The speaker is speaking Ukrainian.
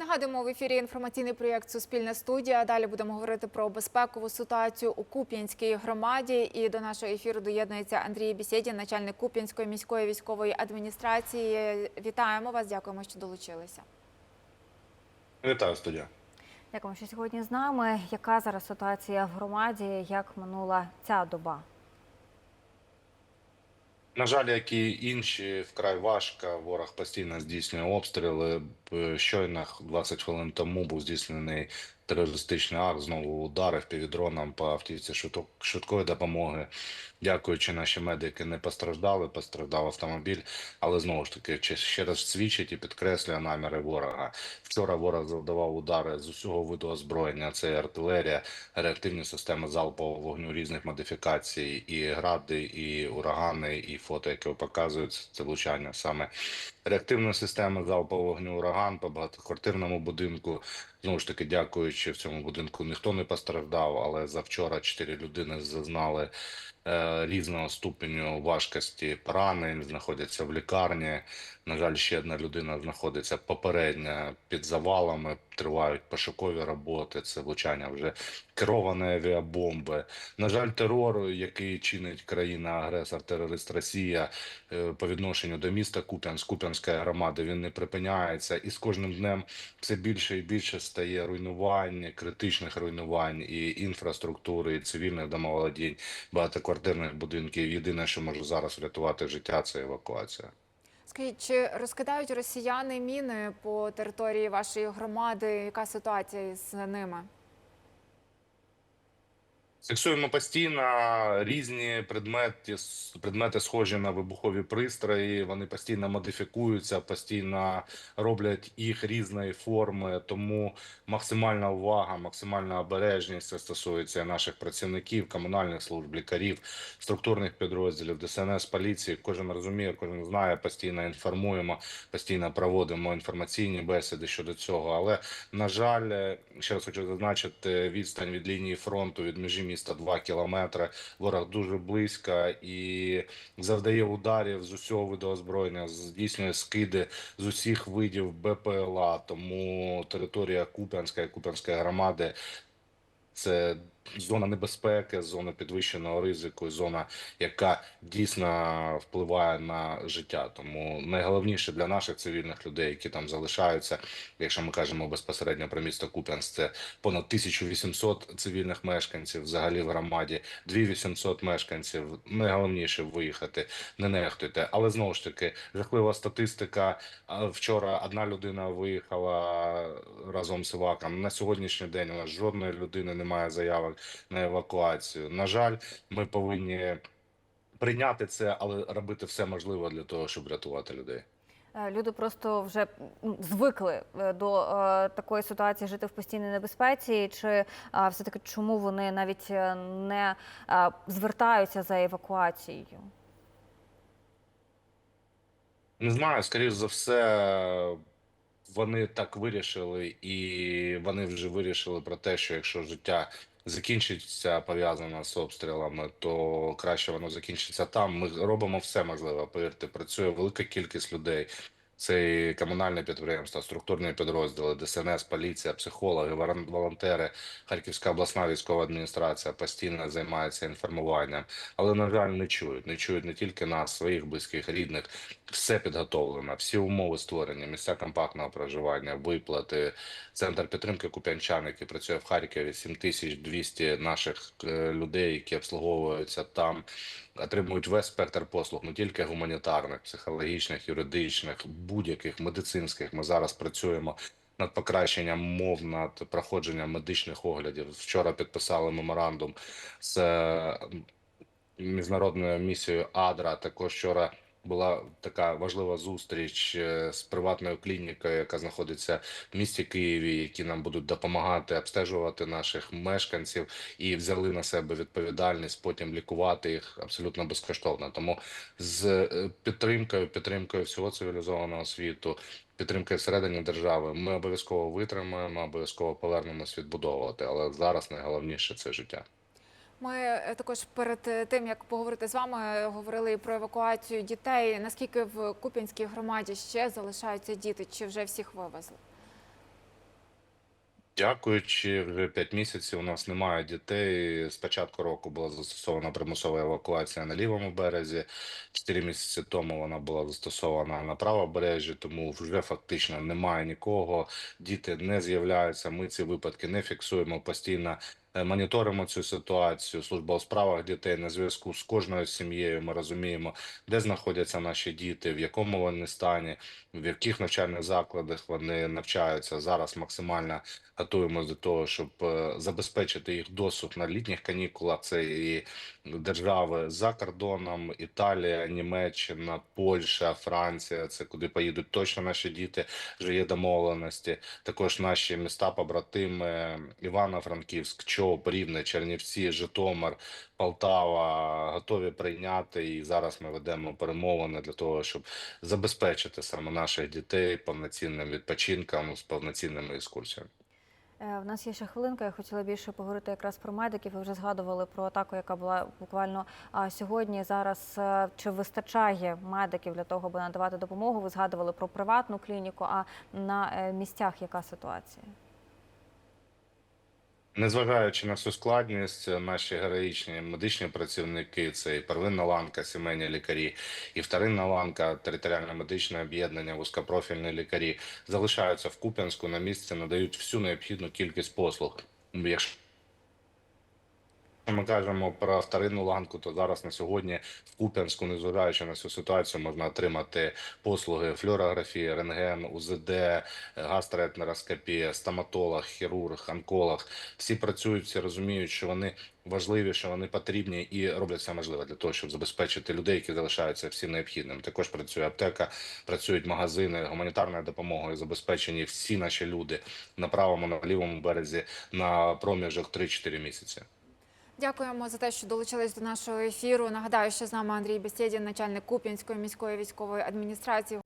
Нагадуємо в ефірі інформаційний проєкт Суспільна студія. Далі будемо говорити про безпекову ситуацію у Куп'янській громаді. І до нашого ефіру доєднується Андрій Бісєдін, начальник Куп'янської міської військової адміністрації. Вітаємо вас, дякуємо, що долучилися. Вітаю студія. Дякую, що сьогодні з нами. Яка зараз ситуація в громаді? Як минула ця доба? На жаль, як і інші, вкрай важко. Ворог постійно здійснює обстріли. Б- Щойно 20 хвилин тому був здійснений терористичний акт. Знову удари півдроном по автівці швидко- швидкої допомоги. Дякуючи, наші медики не постраждали, постраждав автомобіль. Але знову ж таки, ще раз свідчить і підкреслює наміри ворога. Вчора ворог завдавав удари з усього виду озброєння. Це артилерія, реактивні системи залпового вогню різних модифікацій, і гради, і урагани, і фото, яке показують це влучання саме реактивної системи залпового вогню ураган по багатоквартирному будинку. Знову ж таки, дякуючи в цьому будинку, ніхто не постраждав, але завчора чотири людини зазнали різного ступеню важкості поранень, знаходяться в лікарні. На жаль, ще одна людина знаходиться попередньо під завалами. Тривають пошукові роботи. Це влучання вже керованої авіабомби. На жаль, терор, який чинить країна-агресор, терорист Росія е, по відношенню до міста Куп'янськ, Куп'янської громади, він не припиняється, і з кожним днем все більше і більше стає руйнувань, критичних руйнувань і інфраструктури, і цивільних домоволодінь, багатоквартирних будинків. Єдине, що може зараз врятувати життя, це евакуація. Скажіть, чи розкидають росіяни міни по території вашої громади? Яка ситуація з ними? Фіксуємо постійно різні предмети, предмети схожі на вибухові пристрої. Вони постійно модифікуються, постійно роблять їх різної форми. Тому максимальна увага, максимальна обережність стосується наших працівників, комунальних служб, лікарів, структурних підрозділів, ДСНС, поліції. Кожен розуміє, кожен знає, постійно інформуємо, постійно проводимо інформаційні бесіди щодо цього. Але на жаль, е, ще раз хочу зазначити, відстань від лінії фронту від межі міста 2 кілометри. Ворог дуже близько і завдає ударів з усього виду озброєння, здійснює скиди з усіх видів БПЛА. Тому територія Куп'янська і Куп'янської громади це зона небезпеки, зона підвищеного ризику, зона, яка дійсно впливає на життя. Тому найголовніше для наших цивільних людей, які там залишаються, якщо ми кажемо безпосередньо про місто Куп'янськ, це понад 1800 цивільних мешканців, взагалі в громаді 2800 мешканців. Найголовніше виїхати, не нехтуйте. Але знову ж таки, жахлива статистика. Вчора одна людина виїхала разом з Іваком. На сьогоднішній день у нас жодної людини немає заявок на евакуацію. На жаль, ми повинні прийняти це, але робити все можливе для того, щоб рятувати людей. Е, Люди просто вже звикли е, до е, такої ситуації жити в постійній небезпеці. Чи е, все-таки чому вони навіть не звертаються за евакуацією? Не знаю, скоріш за все, вони так вирішили, і вони вже вирішили про те, що якщо життя закінчиться пов'язана з обстрілами, то краще воно закінчиться там. Ми робимо все можливе. Повірте, працює велика кількість людей. Це і комунальне підприємство, структурні підрозділи, ДСНС, поліція, психологи, волонтери, Харківська обласна військова адміністрація постійно займається інформуванням, але на жаль, не чують. Не чують не тільки нас, своїх близьких, рідних. Все підготовлено, всі умови створені, місця компактного проживання, виплати, центр підтримки куп'янчан, який працює в Харкові, 7200 наших е, людей, які обслуговуються там, отримують весь спектр послуг, не тільки гуманітарних, психологічних, юридичних, будь-яких медицинських. Ми зараз працюємо. Над покращенням мов, над проходженням медичних оглядів. Вчора підписали меморандум з міжнародною місією Адра. Також вчора була така важлива зустріч е, з приватною клінікою, яка знаходиться в місті Києві, які нам будуть допомагати обстежувати наших мешканців і взяли на себе відповідальність потім лікувати їх абсолютно безкоштовно. Тому з е, підтримкою, підтримкою всього цивілізованого світу. Підтримкою всередині держави ми обов'язково витримаємо, обов'язково повернемось відбудовувати. Але зараз найголовніше це життя. Ми е, також перед е, тим, як поговорити з вами, говорили про евакуацію дітей. Наскільки в Куп'янській громаді ще залишаються діти? Чи вже всіх вивезли? Дякуючи, вже 5 місяців у нас немає дітей. З початку року була застосована примусова евакуація на лівому березі. 4 місяці тому вона була застосована на правобережжі, тому вже фактично немає нікого. Діти не з'являються. Ми ці випадки не фіксуємо постійно. Е, Моніторимо цю ситуацію. Служба у справах дітей на зв'язку з кожною сім'єю. Ми розуміємо, де знаходяться наші діти, в якому вони стані, в яких навчальних закладах вони навчаються. Зараз максимально готуємося до того, щоб е, забезпечити їх доступ на літніх канікулах. Це і держави за кордоном, Італія, Німеччина, Польща, Франція. Це куди поїдуть точно наші діти. Вже є домовленості. Також наші міста побратими Івано-Франківськ, Чоп, Рівне, Чернівці, Житомир, Полтава готові прийняти. І зараз ми ведемо перемовини для того, щоб забезпечити саме наших дітей повноцінним відпочинком з повноцінними екскурсіями. Е, В нас є ще хвилинка. Я хотіла більше поговорити якраз про медиків. Ви вже згадували про атаку, яка була буквально сьогодні. Зараз е, чи вистачає медиків для того, аби надавати допомогу? Ви згадували про приватну клініку. А на е, місцях яка ситуація? Незважаючи на всю складність, наші героїчні медичні працівники, це і первинна ланка, сімейні лікарі, і вторинна ланка, територіальне медичне об'єднання, вузькопрофільні лікарі залишаються в Куп'янську на місці, надають всю необхідну кількість послуг. Якщо ми кажемо про вторинну ланку, то зараз на сьогодні в Куп'янську, незважаючи на цю ситуацію, можна отримати послуги флюорографії, рентген, УЗД, гастроентероскопія, стоматолог, хірург, онколог. Всі працюють, всі розуміють, що вони важливі, що вони потрібні і роблять все можливе для того, щоб забезпечити людей, які залишаються всім необхідним. Також працює аптека, працюють магазини, гуманітарною допомогою забезпечені всі наші люди на правому, на лівому березі на проміжок 3-4 місяці. Дякуємо за те, що долучились до нашого ефіру. Нагадаю, що з нами Андрій Бесєдін, начальник Куп'янської міської військової адміністрації.